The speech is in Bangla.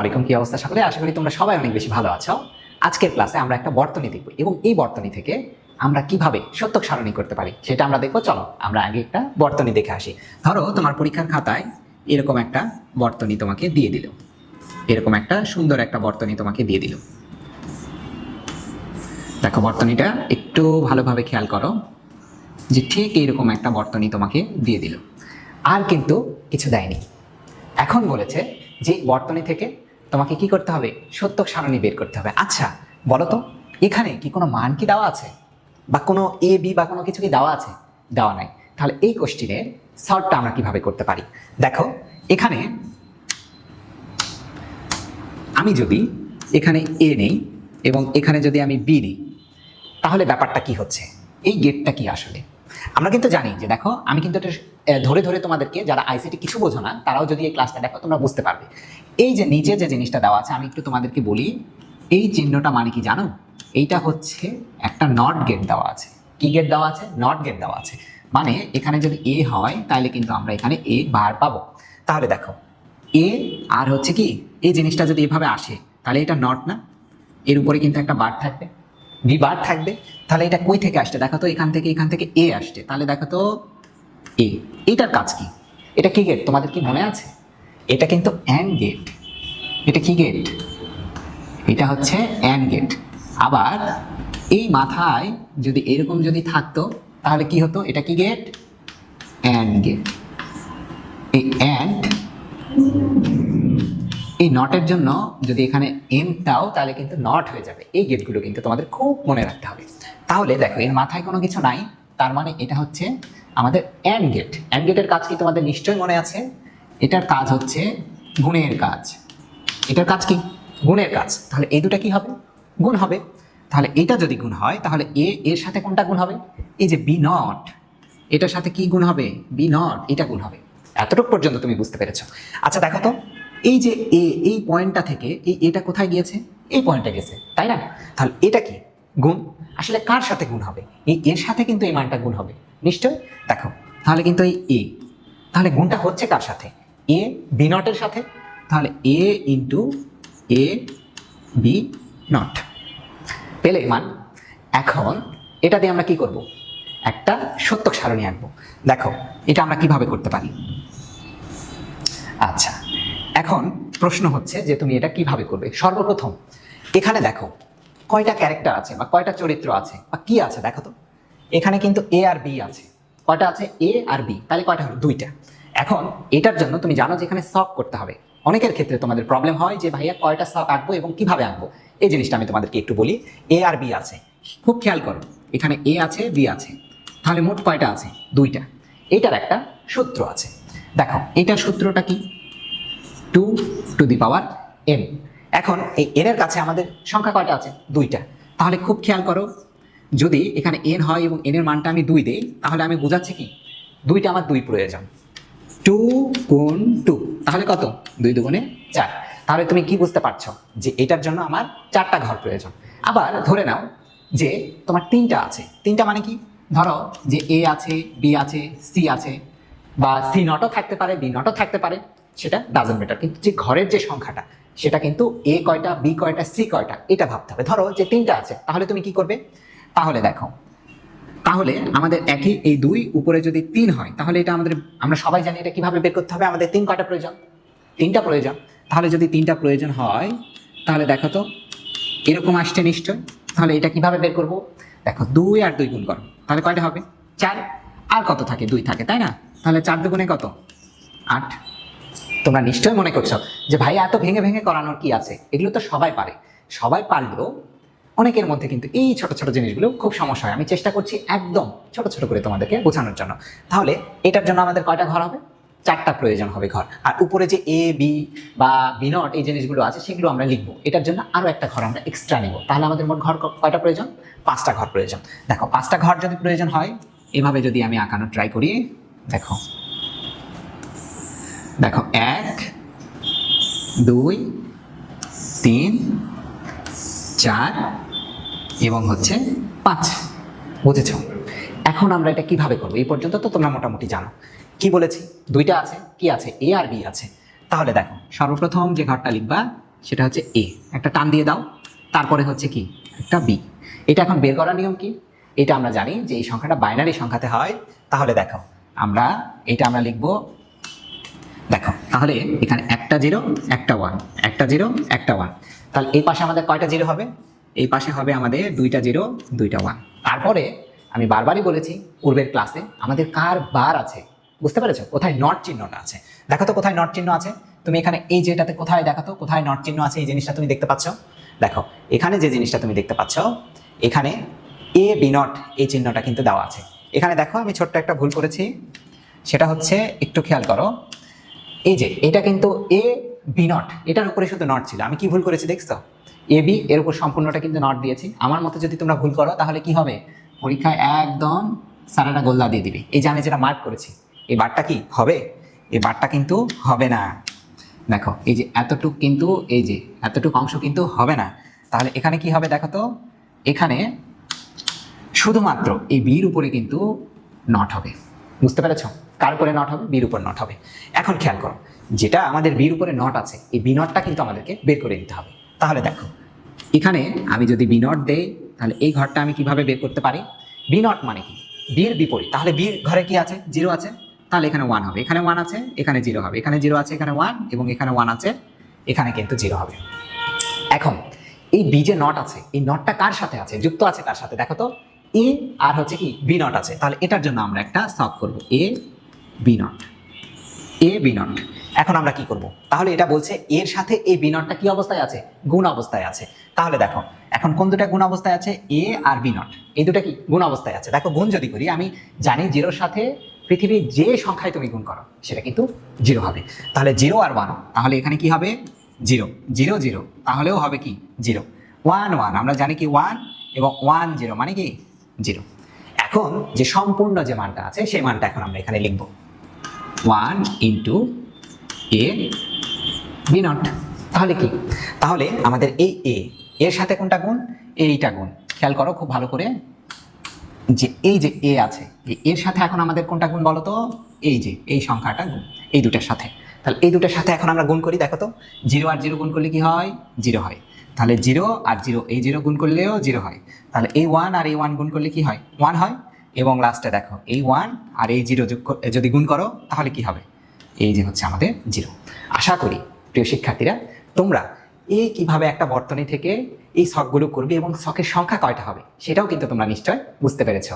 আলাইকুম কি অবস্থা সকলে আশা করি তোমরা সবাই অনেক বেশি ভালো আছো। আজকের ক্লাসে আমরা একটা বর্তনী দেখব এবং এই বর্তনী থেকে আমরা কীভাবে সত্যক সারণী করতে পারি সেটা আমরা দেখব। চলো, আমরা আগে একটা বর্তনী দেখে আসি। ধরো, তোমার পরীক্ষার খাতায় এরকম একটা বর্তনী তোমাকে দিয়ে দিল। এরকম একটা সুন্দর একটা বর্তনী তোমাকে দিয়ে দিল। দেখো, বর্তনীটা একটু ভালোভাবে খেয়াল করো যে ঠিক এইরকম একটা বর্তনী তোমাকে দিয়ে দিল। আর কিন্তু কিছু দেয়নি। এখন বলেছে যে বর্তনী থেকে তোমাকে কি করতে হবে? সত্যক সারণী বের করতে হবে। আচ্ছা বলো তো এখানে কি কোনো মান কি দেওয়া আছে? বা কোনো এ বি বা কোনো কিছু কি দেওয়া আছে? দেওয়া নাই। তাহলে এই কোশ্চিনের সলভটা আমরা কীভাবে করতে পারি? দেখো, এখানে আমি যদি এখানে এ নেই এবং এখানে যদি আমি বি নিই, তাহলে ব্যাপারটা কি হচ্ছে? এই গেটটা কি আসলে? আমরা কিন্তু জানি যে দেখো, আমি কিন্তু এটা ধরে ধরে তোমাদেরকে যারা আইসিটি কিছু বোঝো না, তারাও যদি এই ক্লাসটা দেখো, তোমরা বুঝতে পারবে। এই যে নিচে যে জিনিসটা দেওয়া আছে, আমি একটু তোমাদেরকে বলি, এই চিহ্নটা মানে কি জানো? এইটা হচ্ছে একটা নট গেট দেওয়া আছে। কি গেট দেওয়া আছে? নট গেট দেওয়া আছে। মানে এখানে যদি এ হয় তাহলে কিন্তু আমরা এখানে এ বার পাবো। তাহলে দেখো এ আর হচ্ছে কি, এই জিনিসটা যদি এভাবে আসে, তাহলে এটা নট না? এর উপরে কিন্তু একটা বার থাকবে। বি বার থাকবে? তাহলে এটা কই থেকে আসছে? দেখো তো এখান থেকে এখান থেকে এ আসছে। তাহলে দেখো তো এ। এটার কাজ কি? এটা কি গেট তোমাদের কি মনে আছে? এটা কিন্তু অ্যান্ড গেট এটা কি গেট এটা হচ্ছে অ্যান্ড গেট আবার এই মাথায় যদি এরকম যদি থাকতো, তাহলে কি হতো? এটা কি গেট অ্যান্ড গেট এই অ্যান্ড এই নটের জন্য যদি এখানে এনটাও তাহলে কিন্তু নট হয়ে যাবে। এই গেটগুলো কিন্তু তোমাদের খুব মনে রাখতে হবে। তাহলে দেখো, এর মাথায় কোনো কিছু নাই, তার মানে এটা হচ্ছে আমাদের অ্যান্ড গেট অ্যান্ড গেটের কাজ কি তোমাদের নিশ্চয়ই মনে আছে? এটার কাজ হচ্ছে গুণের কাজ। এটার কাজ কি? গুণের কাজ। তাহলে এই দুটা কি হবে? গুণ হবে। তাহলে এটা যদি গুণ হয়, তাহলে এ এর সাথে কোনটা গুণ হবে? এই যে বি নট এটার সাথে কি গুণ হবে? বি নট এটা গুণ হবে। এতটুকু পর্যন্ত তুমি বুঝতে পেরেছ। আচ্ছা দেখো তো। এই যে এ, এই পয়েন্টটা থেকে, এই এটা কোথায় গিয়েছে? এই পয়েন্টে গেছে, তাই না? তাহলে এটা কি? গুণ? আসলে কার সাথে গুণ হবে? এই এর সাথে কিন্তু এই মানটা গুণ হবে। নিশ্চয়? দেখো, তাহলে কিন্তু এই এ। তাহলে গুণটা হচ্ছে কার সাথে? এ বি নটের সাথে? তাহলে A into A B not. পেলে মান? এখন এটা দিয়ে আমরা কি করব? একটা সত্যক সারণী আঁকবো। দেখো, এটা আমরা কীভাবে করতে পারি? এখন প্রশ্ন হচ্ছে যে তুমি এটা কীভাবে করবে? সর্বপ্রথম, এখানে দেখো, কয়টা ক্যারেক্টার আছে বা কয়টা চরিত্র আছে বা কি আছে দেখো তো। এখানে কিন্তু এ আর বি আছে। কয়টা আছে? এ আর বি তাহলে কয়টা হলো? দুইটা। এখন এটার জন্য তুমি জানো যে এখানে সব করতে হবে। অনেকের ক্ষেত্রে তোমাদের প্রবলেম হয় যে, ভাইয়া, কয়টা সব আঁকবো এবং কীভাবে আঁকবো? এই জিনিসটা আমি তোমাদেরকে একটু বলি। এ আর বি আছে। খুব খেয়াল করো, এখানে এ আছে বি আছে। তাহলে মোট কয়টা আছে? দুইটা। এটার একটা সূত্র আছে। দেখো, এটার সূত্রটা কি? Two to the power n এখন এই এন এর কাছে আমাদের সংখ্যা কয়টা আছে? দুইটা। তাহলে খুব খেয়াল করো, যদি এখানে এন হয় এবং এন এর মানটা আমি দুই দিই, তাহলে আমি বোঝাচ্ছি কি? দুইটা আমার দুই প্রয়োজন। টু গুণ টু, তাহলে কত? দুই দুগুণে চার। তাহলে তুমি কি বুঝতে পারছ? যে এটার জন্য আমার চারটা ঘর প্রয়োজন। আবার ধরে নাও যে তোমার তিনটা আছে। তিনটা মানে কি? ধরো যে এ আছে বি আছে সি আছে, বা সি নটও থাকতে পারে বি নটও থাকতে পারে। সেটা ডাজন ম্যাটার কিন্তু যে ঘরের যে সংখ্যাটা, সেটা কিন্তু এ কয়টা বি কয়টা সি কয়টা, এটা ভাবতে হবে। ধরো যে তিনটা আছে, তাহলে তুমি কি করবে? তাহলে দেখো, তাহলে আমাদের একই, এই দুই, উপরে যদি তিন হয়, তাহলে এটা আমাদের, আমরা সবাই জানি এটা কীভাবে বের করতে হবে? আমাদের তিন কয়টা প্রয়োজন? তিনটা প্রয়োজন। তাহলে যদি তিনটা প্রয়োজন হয়, তাহলে দেখো তো, এরকম আসছে নিশ্চয়। তাহলে এটা কীভাবে বের করব? দেখো, দুই আর দুই গুণ করো। তাহলে কয়টা হবে? চার। আর কত থাকে? দুই থাকে, তাই না? তাহলে চার দুগুণে কত? আট। তোমরা নিশ্চয়ই মনে করছ যে ভাই, এত ভেঙে ভেঙে করানোর কি আছে? এগুলো তো সবাই পারে। সবাই পারলেও অনেকের মধ্যে কিন্তু এই ছোট ছোট জিনিসগুলো খুব সমস্যা হয়। আমি চেষ্টা করছি একদম ছোট ছোট করে তোমাদেরকে বোঝানোর জন্য। তাহলে এটার জন্য আমাদের কয়টা ঘর হবে? চারটা প্রয়োজন হবে ঘর। আর উপরে যে এ বি বা বি নট এই জিনিসগুলো আছে, সেগুলো আমরা লিখব। এটার জন্য আরও একটা ঘর আমরা এক্সট্রা নিব। তাহলে আমাদের মোট ঘর কয়টা প্রয়োজন? পাঁচটা ঘর প্রয়োজন। দেখো, পাঁচটা ঘর যদি প্রয়োজন হয়, এভাবে যদি আমি আঁকানো ট্রাই করি, দেখো। দেখো, এক, দুই, তিন, চার এবং হচ্ছে পাঁচ। বুঝেছ? এখন আমরা এটা কীভাবে করব? এই পর্যন্ত তো তোমরা মোটামুটি জানো। কি বলেছি? দুইটা আছে, কি আছে? এ আর বি আছে। তাহলে দেখো, সর্বপ্রথম যে ঘরটা লিখবা, সেটা হচ্ছে এ। একটা টান দিয়ে দাও, তারপরে হচ্ছে কি? একটা বি। এটা এখন বের করার নিয়ম কি? এটা আমরা জানি যে এই সংখ্যাটা বাইনারি সংখ্যাতে হয়। তাহলে দেখো, আমরা, এটা আমরা লিখব দেখো, তাহলে এখানে একটা জিরো একটা ওয়ান একটা জিরো একটা ওয়ান তাহলে এই পাশে আমাদের কয়টা জিরো হবে? এই পাশে হবে আমাদের দুইটা জিরো দুইটা ওয়ান তারপরে আমি বারবারই বলেছি, পূর্বের ক্লাসে আমাদের কার বার আছে? বুঝতে পেরেছ? কোথায় নট চিহ্নটা আছে? দেখো তো কোথায় নট চিহ্ন আছে? তুমি এখানে এই যেটাতে কোথায় দেখো তো? কোথায় নট চিহ্ন আছে? এই জিনিসটা তুমি দেখতে পাচ্ছ? দেখো, এখানে যে জিনিসটা তুমি দেখতে পাচ্ছ, এখানে এ বি নট এই চিহ্নটা কিন্তু দেওয়া আছে। এখানে দেখো, আমি ছোট্ট একটা ভুল করেছি। সেটা হচ্ছে, একটু খেয়াল করো। এই যে, এটা কিন্তু এ বি নট এটার উপরে শুধু নট ছিল। আমি কি ভুল করেছি দেখছ? এ বি এর উপর সম্পূর্ণটা কিন্তু নট দিয়েছি। আমার মতে যদি তোমরা ভুল করো, তাহলে কি হবে? পরীক্ষায় একদম সারাটা গোল্লা দিয়ে দিবে। এই যে, আমি যেটা মার্ক করেছি, এই বারটা কি? হবে? এই বারটা কিন্তু হবে না। দেখো, এই যে, এতটুক কিন্তু, এই যে, এতটুক অংশ কিন্তু হবে না। তাহলে এখানে কি হবে দেখো তো? এখানে শুধুমাত্র এই বির উপরে কিন্তু নট হবে। বুঝতে পেরেছ? কার উপরে নট হবে? বির উপর নট হবে। এখন খেয়াল করো, যেটা আমাদের বির উপরে নট আছে, এই বি নটটা কিন্তু আমাদেরকে বের করে দিতে হবে। তাহলে দেখো, এখানে আমি যদি বি নট দেই, তাহলে এই ঘরটা আমি কীভাবে বের করতে পারি? বি নট মানে কি? বির বিপরীত। তাহলে বির ঘরে কি আছে? জিরো আছে। তাহলে এখানে ওয়ান হবে। এখানে ওয়ান আছে, এখানে জিরো হবে। এখানে জিরো আছে, এখানে ওয়ান এবং এখানে ওয়ান আছে, এখানে কিন্তু জিরো হবে। এখন, এই বি যে নট আছে। এই নটটা কার সাথে আছে? যুক্ত আছে কার সাথে? দেখো তো। এ আর হচ্ছে কি বি নট আছে। তাহলে এটার জন্য আমরা একটা সলভ করব। A, B not. A, B not. এখন আমরা কি করব? তাহলে এটা বলছে এর সাথে এই বি নটটা কি অবস্থায় আছে? গুণ অবস্থায় আছে। তাহলে দেখো, এখন কোন দুটা গুণ অবস্থায় আছে? এ আর বি নট। এই দুটা কি গুণ অবস্থায় আছে? দেখো, গুণ যদি করি, আমি জানি জিরোর সাথে পৃথিবীর যে সংখ্যায় তুমি গুণ করো, সেটা কিন্তু জিরো হবে। তাহলে জিরো আর ওয়ান, তাহলে এখানে কি হবে? জিরো। Zero zero. তাহলেও হবে কি? জিরো। One one. আমরা জানি কি ওয়ান এবং ওয়ান, জিরো। মানে কি? জিরো। এখন যে সম্পূর্ণ যে মানটা আছে, সেই মানটা এখন আমরা এখানে লিখব। One into A B not. তাহলে কি? তাহলে আমাদের এই এ, এর সাথে কোনটা গুণ? এইটা গুণ। খেয়াল করো, খুব ভালো করে। যে এই যে এ আছে এর সাথে এখন আমাদের কোনটা গুণ বলো তো? এই যে, এই সংখ্যাটা গুণ, এই দুটার সাথে। তাহলে এই দুটার সাথে এখন আমরা গুণ করি, দেখো তো। জিরো আর জিরো গুণ করলে কি হয়? জিরো হয়। তাহলে জিরো আর জিরো, এই জিরো গুণ করলেও জিরো হয়। তাহলে এই ওয়ান আর এই ওয়ান গুণ করলে কি হয়? ওয়ান হয়। এবং লাস্টে দেখো, এই ওয়ান আর এই জিরো যদি গুণ করো, তাহলে কি হবে? এই যে হচ্ছে আমাদের জিরো। আশা করি, প্রিয় শিক্ষার্থীরা, তোমরা এই কীভাবে একটা বর্তনী থেকে এই শখগুলো করবে এবং শখের সংখ্যা কয়টা হবে, সেটাও কিন্তু তোমরা নিশ্চয় বুঝতে পেরেছ।